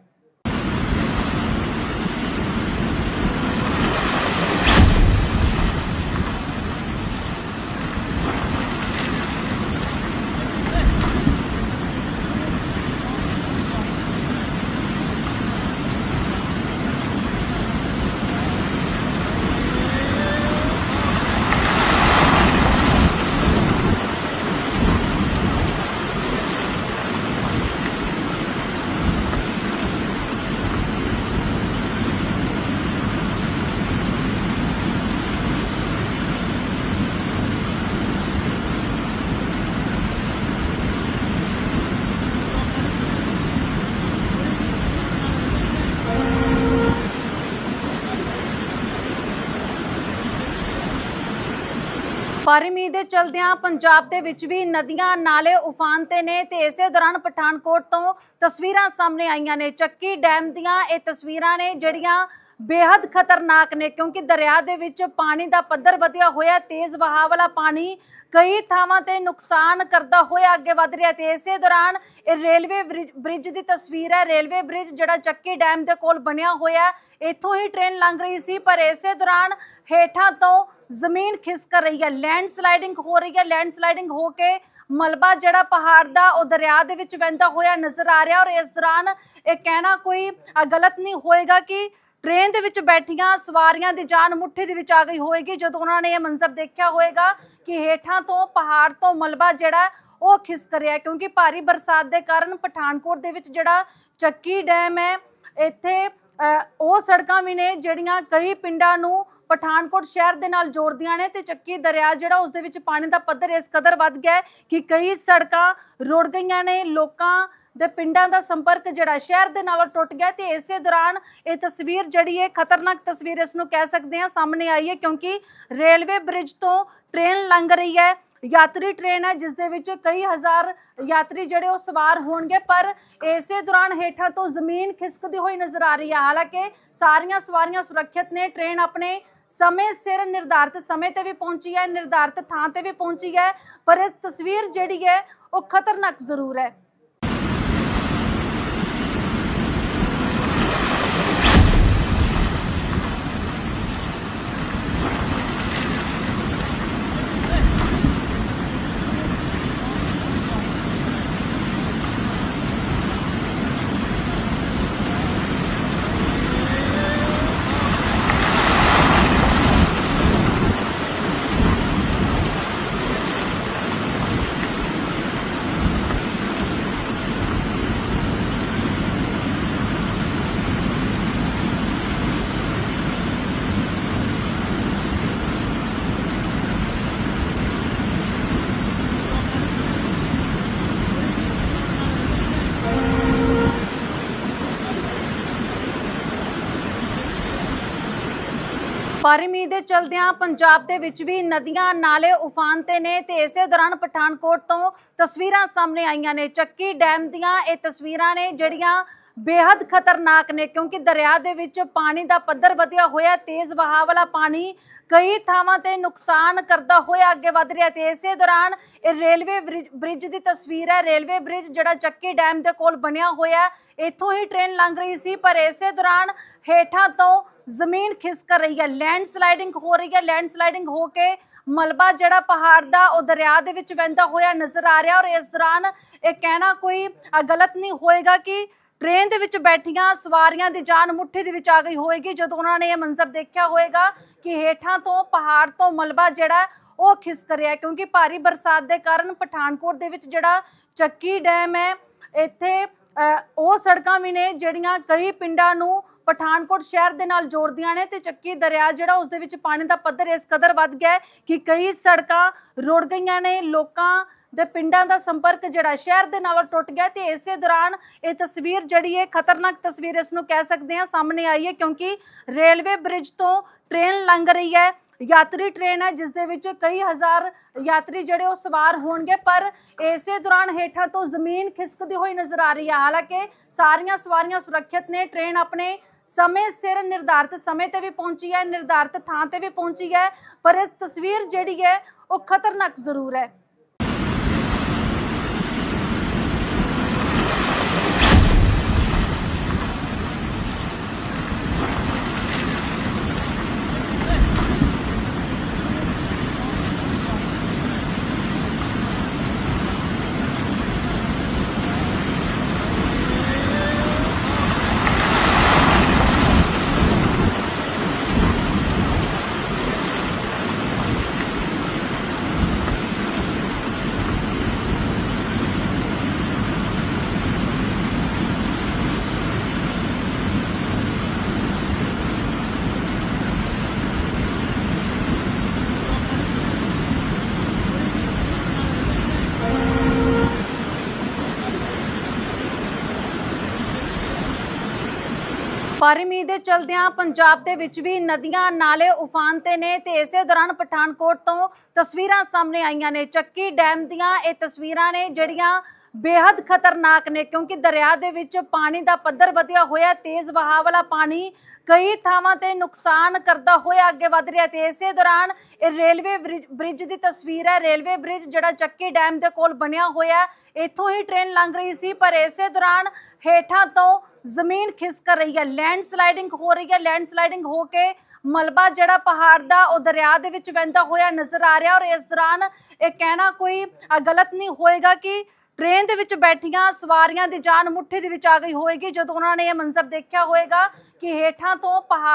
ਭਾਰੀ ਮੀਂਹ ਦੇ ਚਲਦਿਆਂ ਪੰਜਾਬ ਦੇ ਵਿੱਚ ਵੀ ਨਦੀਆਂ, ਨਾਲੇ ਉਫਾਨ ਤੇ ਨੇ ਤੇ ਇਸੇ ਦੌਰਾਨ ਪਠਾਨਕੋਟ ਤੋਂ ਤਸਵੀਰਾਂ ਸਾਹਮਣੇ ਆਈਆਂ ਨੇ। ਚੱਕੀ ਡੈਮ ਦੀਆਂ ਇਹ ਤਸਵੀਰਾਂ ਨੇ ਜਿਹੜੀਆਂ ਬੇहद ਖਤਰਨਾਕ ਨੇ ਕਿਉਂਕਿ ਦਰਿਆ ਦੇ ਵਿੱਚ ਪਾਣੀ ਦਾ ਪੱਧਰ ਵਧਿਆ ਹੋਇਆ ਤੇਜ਼ ਵਹਾਅ ਵਾਲਾ ਪਾਣੀ ਕਈ ਥਾਵਾਂ ਤੇ ਨੁਕਸਾਨ ਕਰਦਾ ਹੋਇਆ ਅੱਗੇ ਵਧ ਰਿਹਾ ਤੇ ਇਸੇ ਦੌਰਾਨ ਇਹ ਰੇਲਵੇ ਬ੍ਰਿਜ- ਬ੍ਰਿਜ ਦੀ ਤਸਵੀਰ ਹੈ। ਰੇਲਵੇ ਬ੍ਰਿਜ ਜਿਹੜਾ ਚੱਕੀ ਡੈਮ ਦੇ ਕੋਲ ਬਣਿਆ ਹੋਇਆ ਇੱਥੋਂ ਹੀ ਟ੍ਰੇਨ ਲੰਘ ਰਹੀ ਸੀ, ਪਰ ਇਸੇ ਦੌਰਾਨ ਹੇਠਾਂ ਤੋਂ ਜ਼ਮੀਨ ਖਿਸਕ ਰਹੀ ਹੈ ਲੈਂਡ ਸਲਾਈਡਿੰਗ ਹੋ ਰਹੀ ਹੈ ਲੈਂਡ ਸਲਾਈਡਿੰਗ ਹੋ ਕੇ ਮਲਬਾ ਜਿਹੜਾ ਪਹਾੜ ਦਾ ਉਹ ਦਰਿਆ ਦੇ ਵਿੱਚ ਵਹਿੰਦਾ ਹੋਇਆ ਨਜ਼ਰ ਆ ਰਿਹਾ ਔਰ ਇਸ ਦੌਰਾਨ ਇਹ ਕਹਿਣਾ ਕੋਈ ਗਲਤ ਨਹੀਂ ਹੋਏਗਾ ਕਿ ਟ੍ਰੇਨ ਦੇ ਵਿੱਚ ਬੈਠੀਆਂ ਸਵਾਰੀਆਂ ਦੀ ਜਾਨ ਮੁੱਠੀ ਦੇ ਵਿੱਚ ਆ ਗਈ ਹੋਏਗੀ, ਜਦੋਂ ਉਹਨਾਂ ਨੇ ਇਹ ਮੰਜ਼ਰ ਦੇਖਿਆ ਹੋਏਗਾ ਕਿ ਹੇਠਾਂ ਤੋਂ ਪਹਾੜ ਤੋਂ ਮਲਬਾ ਜਿਹੜਾ ਉਹ ਖਿਸਕ ਰਿਹਾ ਕਿਉਂਕਿ ਭਾਰੀ ਬਰਸਾਤ ਦੇ ਕਾਰਨ ਪਠਾਨਕੋਟ ਦੇ ਵਿੱਚ ਜਿਹੜਾ ਚੱਕੀ ਡੈਮ ਹੈ, ਇੱਥੇ ਉਹ ਸੜਕਾਂ ਵੀ ਨੇ ਜਿਹੜੀਆਂ ਕਈ ਪਿੰਡਾਂ ਨੂੰ ਪਠਾਨਕੋਟ ਸ਼ਹਿਰ ਦੇ ਨਾਲ ਜੋੜਦੀਆਂ ਨੇ ਤੇ ਚੱਕੀ ਦਰਿਆ ਜਿਹੜਾ ਉਸ ਦੇ ਵਿੱਚ ਪਾਣੀ ਦਾ ਪੱਧਰ ਇਸ ਕਦਰ ਵੱਧ ਗਿਆ ਕਿ ਕਈ ਸੜਕਾਂ ਰੁੜ ਗਈਆਂ ਨੇ, ਲੋਕਾਂ ਦੇ ਪਿੰਡਾਂ ਦਾ ਸੰਪਰਕ ਜਿਹੜਾ ਸ਼ਹਿਰ ਦੇ ਨਾਲੋਂ ਟੁੱਟ ਗਿਆ ਤੇ ਇਸੇ ਦੌਰਾਨ ਇਹ ਤਸਵੀਰ ਜਿਹੜੀ ਹੈ ਖਤਰਨਾਕ ਤਸਵੀਰ ਇਸ ਨੂੰ ਕਹਿ ਸਕਦੇ ਹਾਂ ਸਾਹਮਣੇ ਆਈ ਹੈ ਕਿਉਂਕਿ ਰੇਲਵੇ ਬ੍ਰਿਜ ਤੋਂ ਟ੍ਰੇਨ ਲੰਘ ਰਹੀ ਹੈ, ਯਾਤਰੀ ਟ੍ਰੇਨ ਹੈ, ਜਿਸ ਦੇ ਵਿੱਚ ਕਈ ਹਜ਼ਾਰ ਯਾਤਰੀ ਜਿਹੜੇ ਉਹ ਸਵਾਰ ਹੋਣਗੇ, ਪਰ ਇਸੇ ਦੌਰਾਨ ਹੇਠਾਂ ਤੋਂ ਜ਼ਮੀਨ ਖਿਸਕਦੀ ਹੋਈ ਨਜ਼ਰ ਆ ਰਹੀ ਹੈ। ਹਾਲਾਂਕਿ ਸਾਰੀਆਂ ਸਵਾਰੀਆਂ ਸੁਰੱਖਿਅਤ ਨੇ, ਟ੍ਰੇਨ ਆਪਣੇ ਸਮੇਂ ਸਿਰ ਨਿਰਧਾਰਿਤ, ਸਮੇਂ ਤੇ ਵੀ ਪਹੁੰਚੀ ਹੈ, ਨਿਰਧਾਰਿਤ ਥਾਂ ਤੇ ਵੀ ਪਹੁੰਚੀ ਹੈ, ਪਰ ਇਹ ਤਸਵੀਰ ਜਿਹੜੀ ਹੈ ਉਹ ਖਤਰਨਾਕ ਜ਼ਰੂਰ ਹੈ ਭਾਰੀ ਮੀਂਹ ਦੇ ਚਲਦਿਆਂ ਪੰਜਾਬ ਦੇ ਵਿੱਚ ਵੀ ਨਦੀਆਂ, ਨਾਲੇ ਉਫਾਨ ਤੇ ਨੇ ਤੇ ਇਸੇ ਦੌਰਾਨ ਪਠਾਨਕੋਟ ਤੋਂ ਤਸਵੀਰਾਂ ਸਾਹਮਣੇ ਆਈਆਂ ਨੇ। ਚੱਕੀ ਡੈਮ ਦੀਆਂ ਇਹ ਤਸਵੀਰਾਂ ਨੇ ਜਿਹੜੀਆਂ ਬੇहद ਖਤਰਨਾਕ ਨੇ, ਕਿਉਂਕਿ ਦਰਿਆ ਦੇ ਵਿੱਚ ਪਾਣੀ ਦਾ ਪੱਧਰ ਵਧਿਆ ਹੋਇਆ, ਤੇਜ਼ ਵਹਾਅ ਵਾਲਾ ਪਾਣੀ ਕਈ ਥਾਵਾਂ ਤੇ ਨੁਕਸਾਨ ਕਰਦਾ ਹੋਇਆ ਅੱਗੇ ਵਧ ਰਿਹਾ ਤੇ ਇਸੇ ਦੌਰਾਨ ਇਹ ਰੇਲਵੇ ਬ੍ਰਿਜ- ਬ੍ਰਿਜ ਦੀ ਤਸਵੀਰ ਹੈ। ਰੇਲਵੇ ਬ੍ਰਿਜ ਜਿਹੜਾ ਚੱਕੀ ਡੈਮ ਦੇ ਕੋਲ ਬਣਿਆ ਹੋਇਆ, ਇੱਥੋਂ ਹੀ ਟ੍ਰੇਨ ਲੰਘ ਰਹੀ ਸੀ, ਪਰ ਇਸੇ ਦੌਰਾਨ ਹੇਠਾਂ ਤੋਂ ਜ਼ਮੀਨ ਖਿਸਕ ਰਹੀ ਹੈ ਲੈਂਡ ਸਲਾਈਡਿੰਗ ਹੋ ਰਹੀ ਹੈ ਲੈਂਡ ਸਲਾਈਡਿੰਗ ਹੋ ਕੇ ਮਲਬਾ ਜਿਹੜਾ ਪਹਾੜ ਦਾ, ਉਹ ਦਰਿਆ ਦੇ ਵਿੱਚ ਵਹਿੰਦਾ ਹੋਇਆ ਨਜ਼ਰ ਆ ਰਿਹਾ ਔਰ ਇਸ ਦੌਰਾਨ ਇਹ ਕਹਿਣਾ ਕੋਈ ਗਲਤ ਨਹੀਂ ਹੋਏਗਾ ਕਿ ਟ੍ਰੇਨ ਦੇ ਵਿੱਚ ਬੈਠੀਆਂ ਸਵਾਰੀਆਂ ਦੀ ਜਾਨ ਮੁੱਠੀ ਦੇ ਵਿੱਚ ਆ ਗਈ ਹੋਏਗੀ, ਜਦੋਂ ਉਹਨਾਂ ਨੇ ਇਹ ਮੰਜ਼ਰ ਦੇਖਿਆ ਹੋਏਗਾ ਕਿ ਹੇਠਾਂ ਤੋਂ ਪਹਾੜ ਤੋਂ ਮਲਬਾ ਜਿਹੜਾ, ਉਹ ਖਿਸਕ ਰਿਹਾ ਕਿਉਂਕਿ ਭਾਰੀ ਬਰਸਾਤ ਦੇ ਕਾਰਨ ਪਠਾਨਕੋਟ ਦੇ ਵਿੱਚ ਜਿਹੜਾ ਚੱਕੀ ਡੈਮ ਹੈ, ਇੱਥੇ ਉਹ ਸੜਕਾਂ ਵੀ ਨੇ ਜਿਹੜੀਆਂ ਕਈ ਪਿੰਡਾਂ ਨੂੰ ਪਠਾਨਕੋਟ ਸ਼ਹਿਰ ਦੇ ਨਾਲ ਜੋੜਦੀਆਂ ਨੇ ਤੇ ਚੱਕੀ ਦਰਿਆ ਜਿਹੜਾ ਉਸ ਦੇ ਵਿੱਚ ਪਾਣੀ ਦਾ ਪੱਧਰ ਇਸ ਕਦਰ ਵੱਧ ਗਿਆ ਕਿ ਕਈ ਸੜਕਾਂ ਰੁੜ ਗਈਆਂ ਨੇ, ਲੋਕਾਂ ਦੇ ਪਿੰਡਾਂ ਦਾ ਸੰਪਰਕ ਜਿਹੜਾ ਸ਼ਹਿਰ ਦੇ ਨਾਲੋਂ ਟੁੱਟ ਗਿਆ ਤੇ ਇਸੇ ਦੌਰਾਨ ਇਹ ਤਸਵੀਰ ਜਿਹੜੀ ਹੈ, ਖਤਰਨਾਕ ਤਸਵੀਰ ਇਸ ਨੂੰ ਕਹਿ ਸਕਦੇ ਹਾਂ, ਸਾਹਮਣੇ ਆਈ ਹੈ ਕਿਉਂਕਿ ਰੇਲਵੇ ਬ੍ਰਿਜ ਤੋਂ ਟ੍ਰੇਨ ਲੰਘ ਰਹੀ ਹੈ, ਯਾਤਰੀ ਟ੍ਰੇਨ ਹੈ, ਜਿਸ ਦੇ ਵਿੱਚ ਕਈ ਹਜ਼ਾਰ ਯਾਤਰੀ ਜਿਹੜੇ ਉਹ ਸਵਾਰ ਹੋਣਗੇ, ਪਰ ਇਸੇ ਦੌਰਾਨ ਹੇਠਾਂ ਤੋਂ ਜ਼ਮੀਨ ਖਿਸਕਦੀ ਹੋਈ ਨਜ਼ਰ ਆ ਰਹੀ ਹੈ। ਹਾਲਾਂਕਿ ਸਾਰੀਆਂ ਸਵਾਰੀਆਂ ਸੁਰੱਖਿਅਤ ਨੇ, ਟ੍ਰੇਨ ਆਪਣੇ ਸਮੇਂ ਸਿਰ ਨਿਰਧਾਰਿਤ, ਸਮੇਂ ਤੇ ਵੀ ਪਹੁੰਚੀ ਹੈ, ਨਿਰਧਾਰਿਤ ਥਾਂ ਤੇ ਵੀ ਪਹੁੰਚੀ ਹੈ, ਪਰ ਇਹ ਤਸਵੀਰ ਜਿਹੜੀ ਹੈ ਉਹ ਖਤਰਨਾਕ ਜ਼ਰੂਰ ਹੈ। ਬਾਰ ਮੀਂਹ ਦੇ ਚਲਦਿਆਂ ਪੰਜਾਬ ਦੇ ਵਿੱਚ ਵੀ ਨਦੀਆਂ, ਨਾਲੇ ਉਫਾਨ ਤੇ ਨੇ ਤੇ ਇਸੇ ਦੌਰਾਨ ਪਠਾਨਕੋਟ ਤੋਂ ਤਸਵੀਰਾਂ ਸਾਹਮਣੇ ਆਈਆਂ ਨੇ। ਚੱਕੀ ਡੈਮ ਦੀਆਂ ਇਹ ਤਸਵੀਰਾਂ ਨੇ ਜਿਹੜੀਆਂ ਬੇहद ਖਤਰਨਾਕ ਨੇ, ਕਿਉਂਕਿ ਦਰਿਆ ਦੇ ਵਿੱਚ ਪਾਣੀ ਦਾ ਪੱਧਰ ਵਧਿਆ ਹੋਇਆ, ਤੇਜ਼ ਵਹਾਅ ਵਾਲਾ ਪਾਣੀ ਕਈ ਥਾਵਾਂ ਤੇ ਨੁਕਸਾਨ ਕਰਦਾ ਹੋਇਆ ਅੱਗੇ ਵਧ ਰਿਹਾ ਤੇ ਇਸੇ ਦੌਰਾਨ ਇਹ ਰੇਲਵੇ ਬ੍ਰਿਜ- ਬ੍ਰਿਜ ਦੀ ਤਸਵੀਰ ਹੈ, ਰੇਲਵੇ ਬ੍ਰਿਜ ਜਿਹੜਾ ਚੱਕੀ ਡੈਮ ਦੇ ਕੋਲ ਬਣਿਆ ਹੋਇਆ ਇੱਥੋਂ ਹੀ ਟ੍ਰੇਨ ਲੰਘ ਰਹੀ ਸੀ, ਪਰ ਇਸੇ ਦੌਰਾਨ ਹੇਠਾਂ ਤੋਂ ਜ਼ਮੀਨ ਖਿਸਕ ਰਹੀ ਹੈ ਲੈਂਡ ਸਲਾਈਡਿੰਗ ਹੋ ਰਹੀ ਹੈ ਲੈਂਡ ਸਲਾਈਡਿੰਗ ਹੋ ਕੇ ਮਲਬਾ ਜਿਹੜਾ ਪਹਾੜ ਦਾ ਉਹ ਦਰਿਆ ਦੇ ਵਿੱਚ ਵਹਿੰਦਾ ਹੋਇਆ ਨਜ਼ਰ ਆ ਰਿਹਾ ਔਰ ਇਸ ਦੌਰਾਨ ਇਹ ਕਹਿਣਾ ਕੋਈ ਗਲਤ ਨਹੀਂ ਹੋਏਗਾ ਕਿ ਟ੍ਰੇਨ ਦੇ ਵਿੱਚ ਬੈਠੀਆਂ ਸਵਾਰੀਆਂ ਦੀ ਜਾਨ ਮੁੱਠੀ ਦੇ ਵਿੱਚ ਆ ਗਈ ਹੋਏਗੀ, ਜਦੋਂ ਉਹਨਾਂ ਨੇ ਇਹ ਮੰਜ਼ਰ ਦੇਖਿਆ ਹੋਏਗਾ ਕਿ ਹੇਠਾਂ ਤੋਂ ਪਹਾੜ